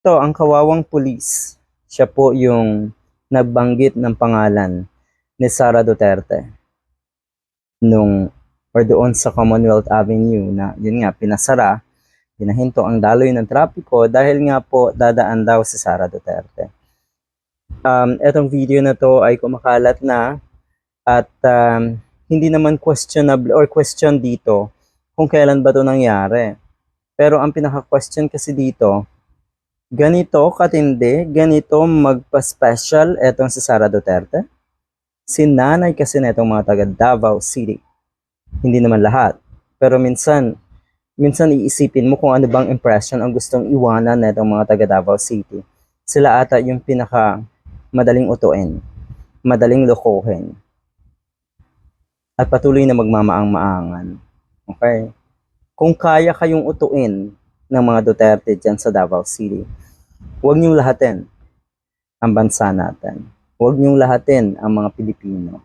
to ang kawawang pulis. Siya po yung nagbanggit ng pangalan ni Sara Duterte nung or doon sa Commonwealth Avenue na yun nga pinasara, pinahinto ang daloy ng trapiko dahil nga po dadaan daw si Sara Duterte. Um, etong video na to ay kumakalat na at um, hindi naman questionable or question dito kung kailan ba to nangyari. Pero ang pinaka-question kasi dito, ganito katindi, ganito magpa-special etong si Sara Duterte? Si nanay kasi na itong mga taga Davao City. Hindi naman lahat. Pero minsan, minsan iisipin mo kung ano bang impression ang gustong iwanan na itong mga taga Davao City. Sila ata yung pinaka madaling utuin, madaling lokohin, at patuloy na magmamaang-maangan. Okay? Kung kaya kayong utuin ng mga Duterte dyan sa Davao City, huwag niyong lahatin ang bansa natin. Huwag niyong lahatin ang mga Pilipino.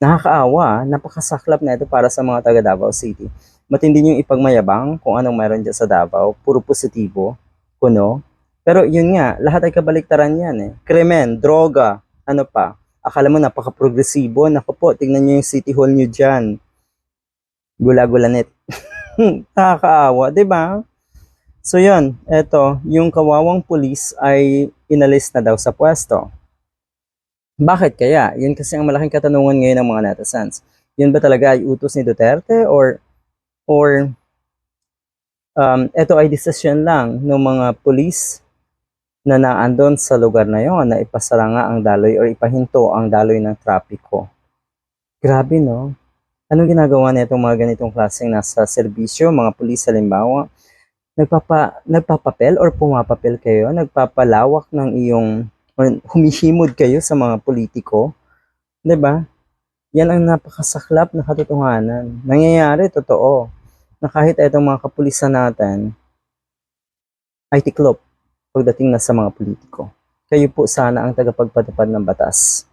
Nakakaawa, napakasaklap na ito para sa mga taga Davao City. Matindi niyong ipagmayabang kung anong meron dyan sa Davao, puro positibo, kuno. Pero yun nga, lahat ay kabaliktaran yan eh. Krimen, droga, ano pa. Akala mo napaka-progresibo, naku po, tignan niyo yung city hall niyo dyan. Gula-gulanit. Nakakaawa, di ba? So yun, eto, yung kawawang pulis ay inalis na daw sa pwesto. Bakit kaya? Yun kasi ang malaking katanungan ngayon ng mga netizens. Yun ba talaga ay utos ni Duterte or or um, ito ay decision lang ng mga pulis na naandon sa lugar na yon na ipasara nga ang daloy or ipahinto ang daloy ng trapiko. Grabe no? Anong ginagawa nitong mga ganitong klaseng nasa serbisyo, mga pulis halimbawa? Nagpapa, nagpapapel or pumapapel kayo? Nagpapalawak ng iyong humihimod kayo sa mga politiko? ba? Yan ang napakasaklap na katotohanan. Nangyayari, totoo, na kahit itong mga kapulisan natin ay tiklop pagdating na sa mga politiko. Kayo po sana ang tagapagpatupad ng batas.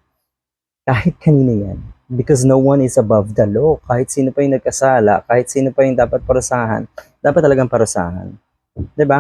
Kahit kanino yan. Because no one is above the law. Kahit sino pa yung nagkasala, kahit sino pa yung dapat parusahan, dapat talagang parusahan. 'Di ba?